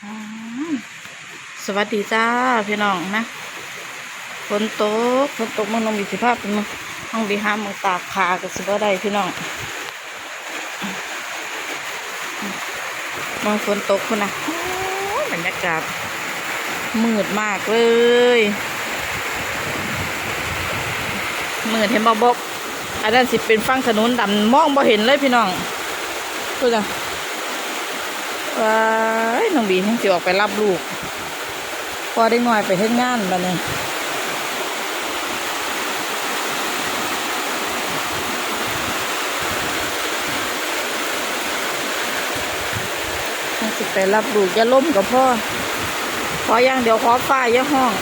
สวัสดีจ้าพี่น้องนะฝนตกฝนตกมันน้องบีสิภาพเป็นมึงน้องบีห้ามมึงตากผ้ากับสิบ่ได้พี่น้องมองฝนตกคุณนะโอ้ยบรรยากาศมืดมากเลยมืดเห็นบ่บบอันนั้นสิเป็นฟังถนนดำมองบ่เห็นเลยพี่น้องพูจ้ะ ว้ายน้องบีทั้งสิออกไปรับลูก พอได้หน่อยไปเฮ็ดงานบ้านี้ทั้งสิไปรับลูกอย่าล้มกับพ่อ ขออย่างเดียวขอฝ้าอย่าห้อง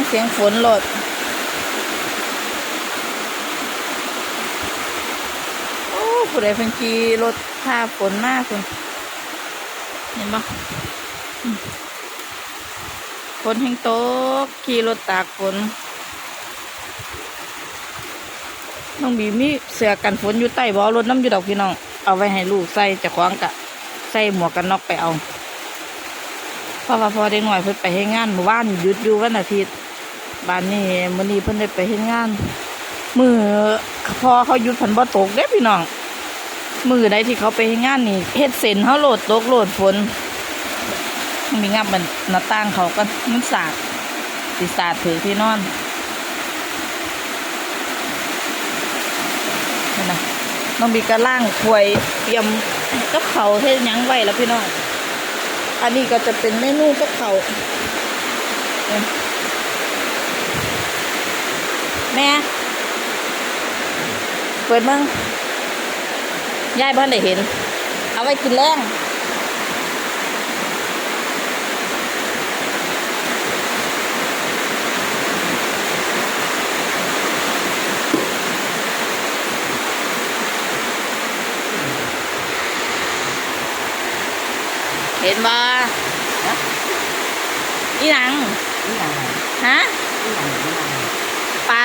งเสียงฝนหลดโอ้ผู้ใดเพิ่นขี่รถพาฝนมากคุณเห็นปะฝนแห่งโตกขี่รถตากฝนน้องบีมีเสื้อกันฝนอยู่ใต้บ่อรถน้ำอยู่ดอกพี่น้อง เอาไว้ให้ลูกใส่จะคว้าของกะ ใส่หมวกกันน็อกไปเอาพราะว่าพอเด็กหน่อยเพิ่นไปให้งานเมื่อวานหยุดอยู่วันอาทิตย์ บ้านนี้มื้อนี้เพิ่นได้ไปเฮ็ดงานมือพอเขาหยุดเพันบ่ตกเด้พี่น้องมือใดที่เขาไปเฮ็ดงานนี่เฮ็ดเส้นเขาโหลดตกโหลดฝนมีงับมันหน้าต่างเขาก็มันสาดสิสาดถือที่นอนนั่นะน้องบีก็ล่างถวยเตรียมกับเขาเฮ็ดยังไว้แล้วพี่น้อง อันนี้ก็จะเป็นเมนูกับเขาเแม่ เปิดมึงยายบ้านได้เห็น เอาไว้กินแรงเห็นบ่อีหนังนี่อะไรฮะ นี่อะไรนี่อะไร ปล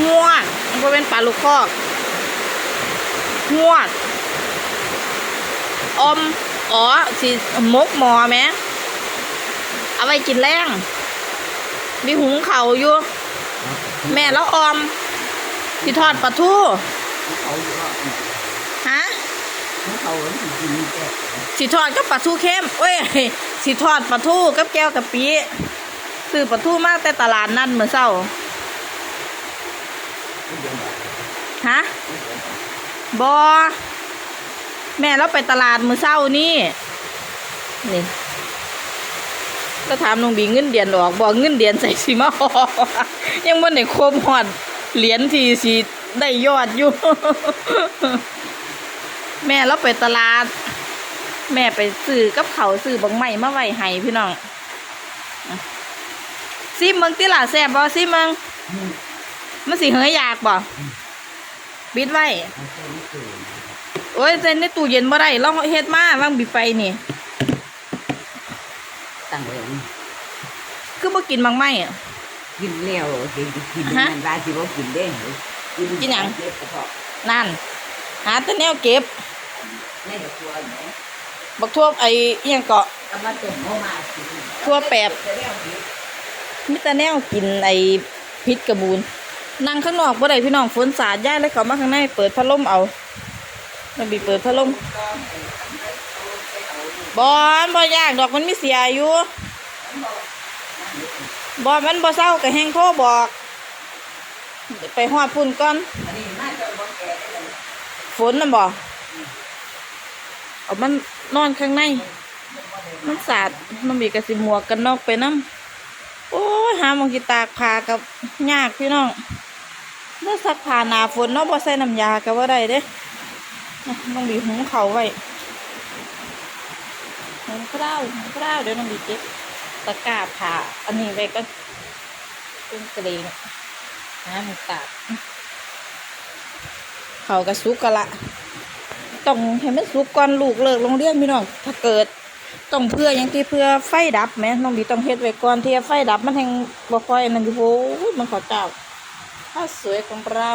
าหวดมันก็เป็นปลาลูกคอกหวด อม อ๋อสิมกหมอไหมเอาไว้กินแรงมีหุงเข่าอยู่ แม่แล้วออมสิทอดปลาทูฮะสิทอดกับปลาทูเข้มเอ้ยสิทอดปลาทูกับแก้วกับปีซื้อปลาทูมากแต่ตลาดนั่นเหมื่อเช้า ฮะบอแม่เราไปตลาดมือเศร้านี่นี่ก็ถามน้องบีเงินเดือนออกบอกเงินเดือนใส่สีมาออกยังบ่ได้ครบหอดเหรียญทีสีได้ยอดอยู่ แม่เราไปตลาด แม่ไปซื้อกับเขาซื้อบังไม้มาไว้ให้พี่น้องซิมเมืองติล่ะแซ่บบ่ซิมเมือง มันสิเฮยอยากบ่ปิดไว้โอ้ยเส้นในตู้เย็นบ่ได้ลองเฮ็ดมาว่างบิดไฟนี่ตั้งไว้คือบ่กินบางไม้อะกินแล้วกินกินฮะมันได้ที่ว่ากินได้เหรอกินหยังเจ็บกระเพาะนั่นหาแต่แนวเก็บแม่กับตัวเนาะบักทั่วไอ้เอียงเกาะเอามาต้มเข้ามากินทั่วแปบจะได้เอาดีมีแต่แนวกินไอ้พิษกระบูน นั่งข้างนอกบ่ได้พี่น้องฝนสาดย้ายแล้วเขามาข้างในเปิดพัดลมเอามันบีเปิดพัดลมบอนบ่ยากดอกมันไมีเสียอยู่บอมันบ่เศร้าก็แห้งโทบอก ไปฮอดพุ่นก่อนอันนี้มาจะบ่แก่ได้เลยฝนน่ะบ่เอามันนอนข้างใน มันสาดมันมีกระสิหมวกกันนอกไปน้ำโอ้ยหามองกีตากผ้ากับยากพี่น้อง เมื่อซักผ้าหนาฝนเนาะบ่ใส่น้ำยาก็บ่าได้เด้อะต้องบีหุงเขาไว้หุงข้าวหุงข้าวเดี๋ยวต้องบีเก็บตะกร้าผ้าอันนี้ไว้ก็เป็นกระเดงหาหมูตากเขากระสุกกะละต้องให้มันสุกก่อนลูกเลิกโรงเรียนพี่น้องถ้าเกิดต้องเพื่อหยังที่เพื่อไฟดับแหมน้องบีต้องเฮ็ดไว้ก่อนที่ไฟดับมันแห่งบ่ค่อยนั่นอยู่โอ้มันขอเจ้า ข้าวสวยของเรา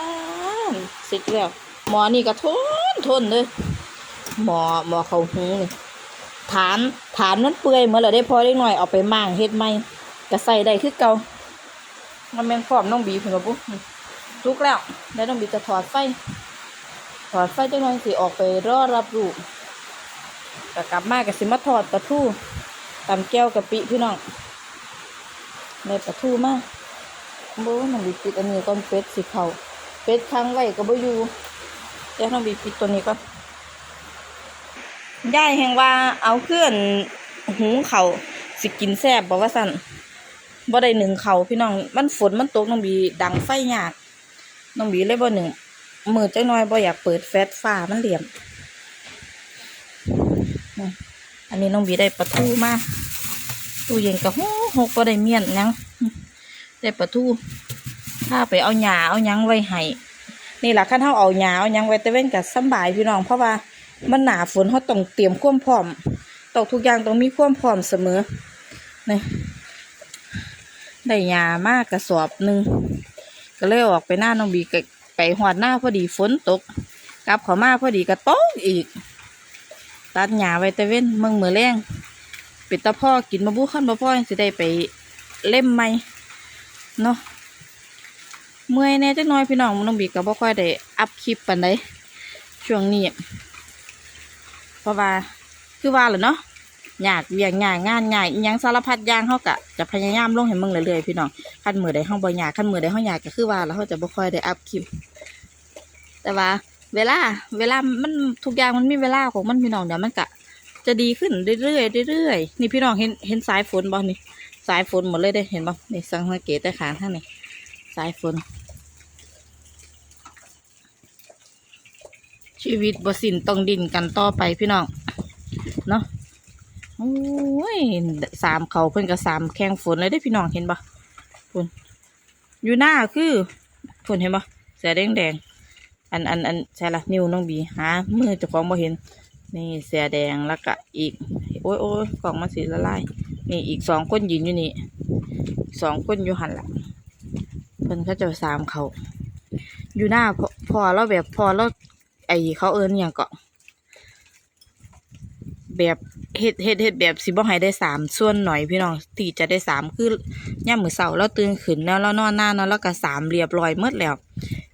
อ้าวสร็จแล้วหมอนี่ก็ทนทนเลยหมอหมอเขาหูนี่ฐานฐานมันเปื่อยเหมือนเราได้พอได้หน่อยเอาไปม่างเฮ็ดใหม่ก็ใส่ได้คือเก่ามันแม่นพร้อมน้องบีเพิ่นก็ปุ๊ทุกแล้วแล้วน้องบีจะถอดไฟถอดไฟจังหน่อยสิออกไปรอรับลูกก็กลับมาก็สิมาถอดปลาทูตำแก้วกะปิพี่น้องในปลาทูมาโบ้มันบีปิดอันนี้ก่อนเป็ดสิเขาเป็ดค้างไว้ก็บ่อยู่เดี๋ยวต้องบีปิดตัวนี้ก่อนยายแห่งว่าเอาเคลื่อนหุงเขาสิกินแซ่บบอกว่าสั่นบ่ได้หนึ่งเขาพี่น้องมันฝนมันตกน้องบีดังไฟยากน้องบีเลยบ่หนึ่งมือจังน้อยบ่อยากเปิดแฟตฟ้ามันเหลี่ยมนี่อันนี้น้องบีได้ปลาทูมาตู้เย็นกับหกหกก็ได้เมียนยัง ได้ปลาทูถ้าไปเอาหญ้าเอายังไว้ให้นี่แหละขั้นเฮาเอาหญ้าเอายังไว้แต่เว้นกับสำบายพี่น้องเพราะว่ามันหนาฝนเฮาต้องเตรียมควมพร้อมต้องทุกอย่างต้องมีควมพร้อมเสมอนี่ได้หญ้ามากกระสอบหนึ่งก็เลยออกไปหน้าน้องบีไปหอดหน้าพอดีฝนตกกลับขามาพอดีก็ตกอีก ตัดหญ้าไว้แต่เว้นเมืองมือแรงเป็ดตะพ่อกินมาบุขั้นมาพ่อสิได้ไปเล่มไหม เนาะเมื่อยแน่จักหน้อยพี่น้องน้องบีก็บ่ค่อยได้อัพคลิปปานใดช่วงนี้เพราะว่าคือว่าแหละเนาะยากเวียงยากงานง่ายอิหยังสารพัดอย่างเฮากะจะพยายามลงให้มึงเรื่อยๆพี่น้องขั้นมือใดเฮาบ่ยากขั้นมือใดเฮายากก็คือว่าแล้วเฮาจะบ่ค่อยได้อัพคลิป แต่ว่า เวลา เวลามันทุกอย่างมันมีเวลาของมันพี่น้องเดี๋ยวมันกะ จะดีขึ้นเรื่อยๆเรื่อยๆนี่พี่น้องเห็นเห็นสายฝนบ่นี่ สายฝนหมดเลยได้เห็นบ่นี่สังเกตแต่ขางท่างนี่สายฝน ชีวิตบ่สินต้องดินกันต่อไปพี่น้องเนาะโอ้ยสามเขาเพิ่นก็สามแข้งฝนเลยได้พี่น้องเห็นบ่ฝนอยู่หน้าคือฝนเห็นบ่เสือแดงแดงอันอันอันใช่ละนิ้วน้องบีหามือเจ้าของบ่เห็น นี่เสือแดงแล้วก็อีก โอ้ยโอ้ยกล่องมันสีละลาย นี่อีกสองก้นยืนอยู่นี่สองก้นอยู่หันละเพิ่นเขาจะสามเขา อยู่หน้าพอพอแล้วแบบพอแล้วไอเขาเอิญอย่างเกาะแบบเฮ็ดเฮ็ดเฮ็ดแบบสิบ่ให้ได้สามส่วนหน่อยพี่น้องที่จะได้สามคือย่ามมือเสาแล้วตื่นขึ้นแล้วแล้วนอนหน้านอนแล้วก็สามเรียบร้อยหมดแล้ว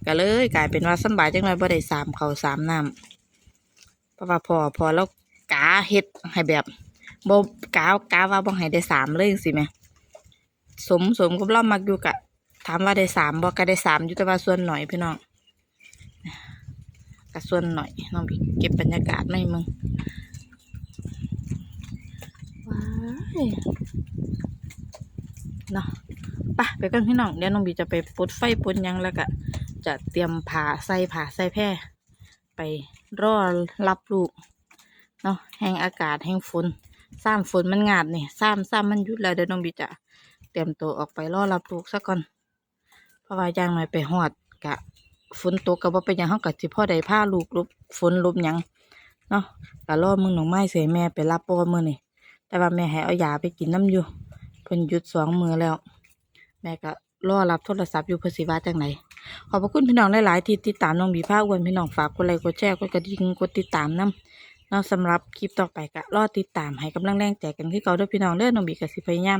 ก็เลยกลายเป็นว่าสบายจังเลยบ่ได้สามเขาสามน้ำเพราะว่าพอพอแล้วกาเฮ็ดให้แบบ บกาวกาว่าบ่ให้ได้สามเลยจังสิแม่สมสมกับเรามักอยู่กะ ถามว่าได้สามบ่ก็ได้สามอยู่แต่ว่าส่วนหน่อยพี่น้องก็ส่วนหน่อยน้องพี่เก็บบรรยากาศหน่อยมึงว้ายเนาะไปไปกันพี่น้องเดี๋ยวน้องบีจะไปปลดไฟปลดยังแล้วก็จะเตรียมผ้าใส่ผ้าใส่แพร่ไปรอรับลูกเนาะแห่งอากาศแห่งฝน ซ้ำฝนมันงาดนี่ซ้ำซ้ำมันหยุดแล้วเดี๋ยวน้องบีจะเตรียมตัวออกไปรอรับลูกซะก่อนเพราะว่าย่างหน่อยไปหอดกะฝนตกก็บ่เป็นหยังเฮาก็สิพ่อได้พาลูกลบฝนลบยังเนาะก็รอมึงหนองไม้เสียแม่ไปรับปอมือนี่แต่ว่าแม่ให้เอายาไปกินน้ำอยู่เพิ่นหยุดสองมือแล้ว แม่ก็รอรับโทรศัพท์อยู่เพื่อสิว่าจังไหนขอบพระคุณพี่น้องหลายๆที่ติดตามน้องบีภาควันพี่น้องฝากกดไลค์กดแชร์กดกระดิ่งกดติดตามนํ เนาะสำหรับคลิปต่อไปก็รอติดตามให้กำลังแรงใจกันคือเก่าด้วยพี่น้องเด้อน้องบีกับสิพยายาม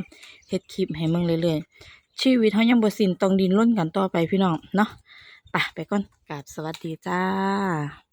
เฮ็ดคลิปให้มึงเรื่อยๆชีวิตเฮายังบ่สิ้นต้องดินร่นกันต่อไปพี่น้องเนาะไปไปก่อนกราบสวัสดีจ้า